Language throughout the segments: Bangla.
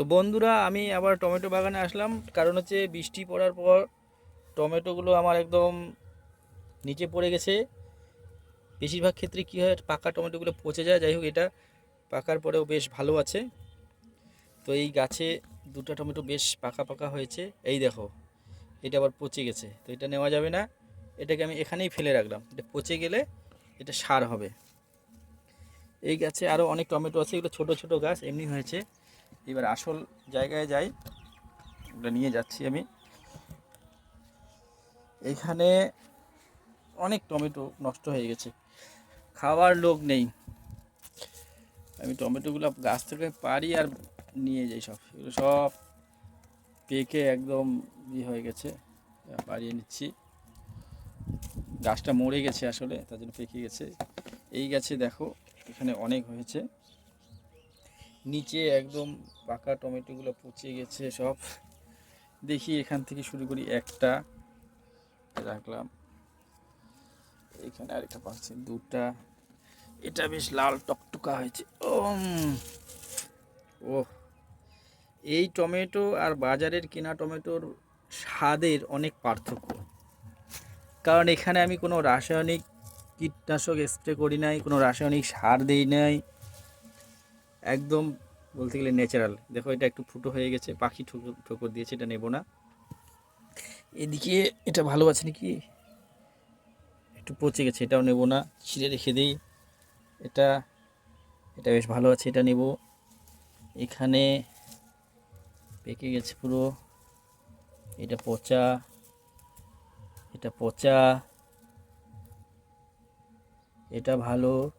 তো বন্ধুরা, আমি আবার টমেটো বাগানে আসলাম। কারণ হচ্ছে বৃষ্টি পড়ার পর টমেটোগুলো আমার একদম নিচে পড়ে গেছে। বেশিরভাগ ক্ষেত্রে কী হয়, পাকা টমেটোগুলো পচে যায়। যাই হোক, এটা পাকার পরেও বেশ ভালো আছে। তো এই গাছে দুটো টমেটো বেশ পাকা পাকা হয়েছে। এই দেখো, এটা আবার পচে গেছে। তো এটা নেওয়া যাবে না। এটাকে আমি এখানেই ফেলে রাখলাম। এটা পচে গেলে এটা সার হবে। এই গাছে আরও অনেক টমেটো আছে। এগুলো ছোট ছোট গাছ, এমনি হয়েছে। এবার আসল জায়গায় যাই। ওটা নিয়ে যাচ্ছি আমি। এখানে অনেক টমেটো নষ্ট হয়ে গেছে। খাওয়ার লোক নেই। আমি টমেটোগুলো গাছ থেকে পারি আর নিয়ে যাই সব। এগুলো সব পেকে একদম ই হয়ে গেছে। পাড়িয়ে নিচ্ছি। গাছটা মরে গেছে আসলে, তার জন্য পেকে গেছে। এই গাছে দেখো, এখানে অনেক হয়েছে। নিচে একদম পাকা টমেটোগুলো পচে গেছে সব। দেখি এখান থেকে শুরু করি একটা। রাখলাম। এখানে আরেকটা পাচ্ছি, দুটা। এটা বেশ লাল টকটকা হয়েছে। ও এই টমেটো আর বাজারের কেনা টমেটোর স্বাদের অনেক পার্থক্য। কারণ এখানে আমি কোনো রাসায়নিক কীটনাশক স্প্রে করি নাই, কোনো রাসায়নিক সার দেই নাই। একদম বলতে গেলে ন্যাচারাল দেখো, এটা একটু ফুটো হয়ে গেছে, পাখি ঠোকর ঠোকর দিয়েছে এটা নেব না। এদিকে এটা ভালো আছে নাকি? একটু পচে গেছে, এটাও নেব না। ছিঁড়ে রেখে দিই। এটা এটা বেশ ভালো আছে, এটা নেব। এখানে পেকে গেছে পুরো। এটা পচা। এটা পচা। এটা ভালো।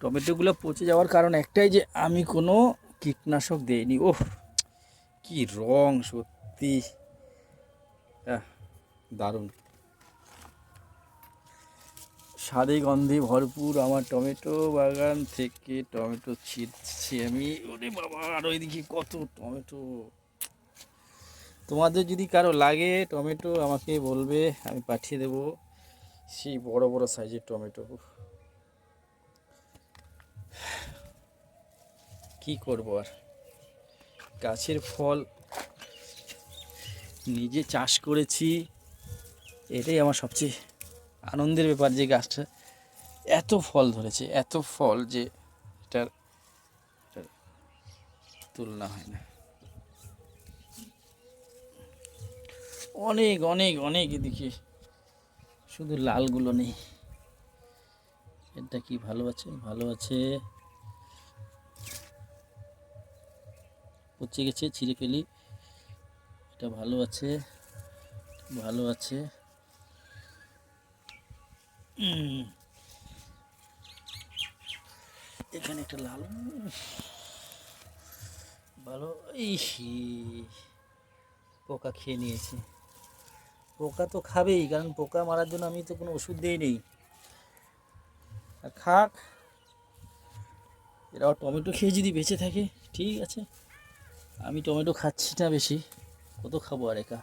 টমেটোগুলো পচে যাওয়ার কারণ একটাই যে আমি কোনো কীটনাশক দেইনি। ওহ কি রং সত্যি। দারুণ। স্বাদে গন্ধে ভরপুর আমার টমেটো বাগান থেকে টমেটো ছিটছি আমি। ওরে বাবা, আর ওইদিকে কত টমেটো। তোমাদের যদি কারও লাগে টমেটো, আমাকে বলবে, আমি পাঠিয়ে দেবো। সেই বড় বড় সাইজের টমেটো। কি করব আর? গাছের ফল নিজে চাষ করেছি, এটাই আমার সবচেয়ে আনন্দের ব্যাপার যে গাছটা এত ফল ধরেছে, এত ফল যে এটার তুলনা হয় না। অনেক অনেক অনেক এদিকে শুধু লালগুলো নেই। এটা কি ভালো আছে? ভালো আছে। পচে গেছে, ছিঁড়ে ফেলি। এটা ভালো আছে। ভালো আছে। এখানে একটা লাল। ভালো। ইহি পোকা খেয়ে নিয়েছে। পোকা তো খাবেই, কারণ পোকা মারার জন্য আমি তো কোনো ওষুধ দিই নেই। আর খাক। এরা টমেটো খেয়ে যদি বেঁচে থাকে, ঠিক আছে। আমি টমেটো খাচ্ছি না বেশি, কত খাব আর একা?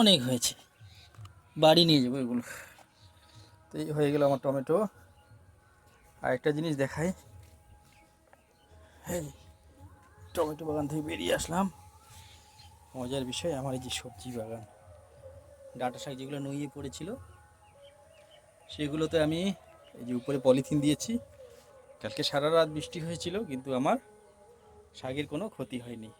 অনেক হয়েছে, বাড়ি নিয়ে যাব এগুলো। তো এই হয়ে গেল আমার টমেটো। আর একটা জিনিস দেখাই। এই টমেটো বাগান থেকে বেরিয়ে আসলাম। মজার বিষয়, আমার এই যে সবজি বাগান, ডাটা শাক যেগুলো নুইয়ে পড়েছিল, সেগুলোতে আমি এই যে উপরে পলিথিন দিয়েছি। কালকে সারা রাত বৃষ্টি হয়েছিল, কিন্তু আমার শাকের কোনো ক্ষতি হয়নি।